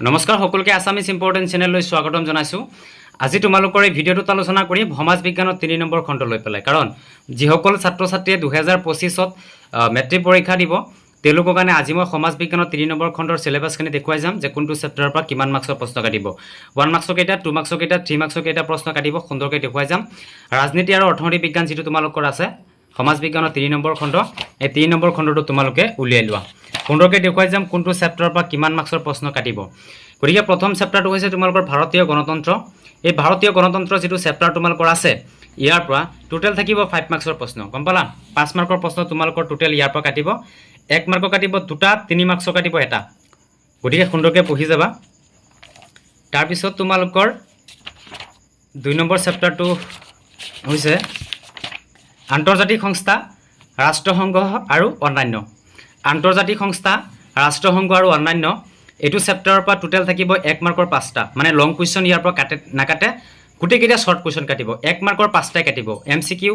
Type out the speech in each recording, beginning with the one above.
নমস্কাৰ সকলোকে Assamese important চেনেললৈ স্বাগতম জনাইছোঁ। আজি তোমালোকৰ এই ভিডিঅ'টোত আলোচনা কৰিম সমাজ বিজ্ঞানত তিনি নম্বৰ খণ্ড লৈ পেলাই। কাৰণ যিসকল ছাত্ৰ ছাত্ৰীয়ে দুহেজাৰ পঁচিছত মেট্ৰিক পৰীক্ষা দিব, তেওঁলোকৰ কাৰণে আজি মই সমাজ বিজ্ঞানৰ তিনি নম্বৰ খণ্ডৰ চিলেবাছখিনি দেখুৱাই যাম যে কোনটো চেপ্টাৰৰ পৰা কিমান মাৰ্কছৰ প্ৰশ্ন কাটিব। ওৱান মাৰ্কছৰ কেইটা টু মাৰ্কছৰ কেইটা থ্ৰী মাৰ্কছৰ কেইটা প্ৰশ্ন কাটিব, সুন্দৰকৈ দেখুৱাই যাম। ৰাজনীতি আৰু অৰ্থনৈতিক বিজ্ঞান যিটো তোমালোকৰ আছে সমাজ বিজ্ঞানৰ তিনি নম্বৰ খণ্ড। এই তিনি নম্বৰ খণ্ডটো তোমালোকে উলিয়াই লোৱা। সুন্দৰকৈ দেখুৱাই যাম কোনটো চেপ্টাৰৰ পৰা কিমান মাৰ্কছৰ প্ৰশ্ন কাটিব। গতিকে প্ৰথম চেপ্টাৰটো হৈছে তোমালোকৰ ভাৰতীয় গণতন্ত্ৰ। এই ভাৰতীয় গণতন্ত্ৰ যিটো চেপ্টাৰ তোমালোকৰ আছে, ইয়াৰ পৰা টোটেল থাকিব ফাইভ মাৰ্কছৰ প্ৰশ্ন। গম পালা? পাঁচ মাৰ্কৰ প্ৰশ্ন তোমালোকৰ টোটেল ইয়াৰ পৰা কাটিব। এক মাৰ্কৰ কাটিব দুটা, তিনি মাৰ্কছৰ কাটিব এটা। গতিকে সুন্দৰকৈ পঢ়ি যাবা। তাৰপিছত তোমালোকৰ দুই নম্বৰ চেপ্টাৰটো হৈছে আন্তৰ্জাতিক সংস্থা, ৰাষ্ট্ৰসংঘ আৰু অন্যান্য। আন্তৰ্জাতিক সংস্থা, ৰাষ্ট্ৰসংঘ আৰু অন্যান্য, এইটো চেপ্টাৰৰ পৰা টোটেল থাকিব এক মাৰ্কৰ পাঁচটা। মানে লং কুৱেশ্যন ইয়াৰ পৰা কাটে নাকাটে, গোটেইকেইটা শ্বৰ্ট কুৱেশ্যন কাটিব। এক মাৰ্কৰ পাঁচটাই কাটিব। এম চি কিউ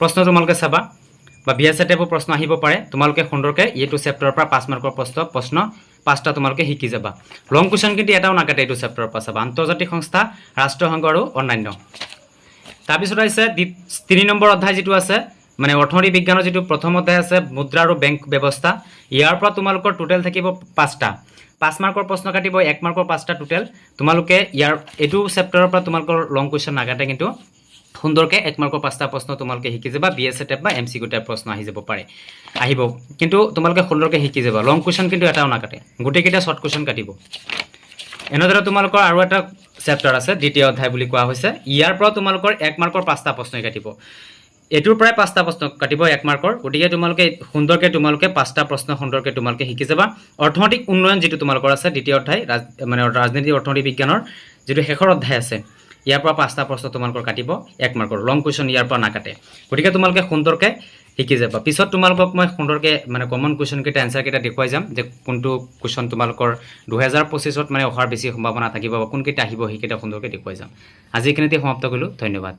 প্ৰশ্ন তোমালোকে চাবা, বা বি এছ টাইপৰ প্ৰশ্ন আহিব পাৰে। তোমালোকে সুন্দৰকৈ এইটো চেপ্টাৰৰ পৰা পাঁচ মাৰ্কৰ প্ৰশ্ন প্ৰশ্ন পাঁচটা তোমালোকে শিকি যাবা। লং কুৱেশ্যন কিন্তু এটাও নাকাটে এইটো চেপ্টাৰৰ পৰা চাবা। আন্তৰ্জাতিক সংস্থা, ৰাষ্ট্ৰসংঘ আৰু অন্যান্য। তাৰপিছত আহিছে তিনি নম্বৰ অধ্যায় যিটো আছে মানে অৰ্থনীতি বিজ্ঞানৰ যিটো প্ৰথম অধ্যায় আছে, মুদ্ৰা আৰু বেংক ব্যৱস্থা, ইয়াৰ পৰা তোমালোকৰ টোটেল থাকিব পাঁচটা। পাঁচ মাৰ্কৰ প্ৰশ্ন কাটিব, এক মাৰ্কৰ পাঁচটা টোটেল তোমালোকে ইয়াৰ, এইটো চেপ্টাৰৰ পৰা তোমালোকৰ লং কুৱেশ্যন নাকাটে, কিন্তু সুন্দৰকৈ এক মাৰ্কৰ পাঁচটা প্ৰশ্ন তোমালোকে শিকি যাবা বি এছ এ টাইপ বা এম চি কিউ টাইপ প্ৰশ্ন আহি যাব পাৰে। আহিব। কিন্তু তোমালোকে সুন্দৰকৈ শিকি যাবা। লং কুৱেশ্যন কিন্তু এটাও নাকাটে। গোটেইকেইটা শ্বৰ্ট কুৱেশ্যন কাটিব। এনেদৰে তোমালোকৰ আৰু এটা চেপ্টাৰ আছে, দ্বিতীয় অধ্যায় বুলি কোৱা হৈছে। ইয়াৰ পৰা তোমালোকৰ এক মাৰ্কৰ পাঁচটা প্ৰশ্নই কাটিব। এইটোৰ পৰাই পাঁচটা প্ৰশ্ন কাটিব এক মাৰ্কৰ। গতিকে তোমালোকে সুন্দৰকৈ তোমালোকে পাঁচটা প্ৰশ্ন সুন্দৰকৈ তোমালোকে শিকি যাবা। অৰ্থনৈতিক উন্নয়ন যিটো তোমালোকৰ আছে, দ্বিতীয় অধ্যায় মানে ৰাজনীতি, অৰ্থনৈতিক বিজ্ঞানৰ যিটো শেষৰ অধ্যায় আছে। ইয়াৰ পৰা পাঁচটা প্ৰশ্ন তোমালোকৰ কাটিব, এক মাৰ্কৰ লং কুৱেশ্যন ইয়াৰ পৰা নাকাটে। গতিকে তোমালোকে সুন্দৰকৈ শিকি যাবা। পিছত তোমালোকক মই সুন্দৰকৈ মানে কমন কুৱেশ্যনকেইটা এনচাৰকেইটা দেখুৱাই যাম যে কোনটো কুৱেশ্যন তোমালোকৰ দুহেজাৰ পঁচিছত মানে অহাৰ বেছি সম্ভাৱনা থাকিব বা কোনকেইটা আহিব, সেইকেইটা সুন্দৰকৈ দেখুৱাই যাম। আজি এইখিনিতে সমাপ্ত কৰিলোঁ। ধন্যবাদ।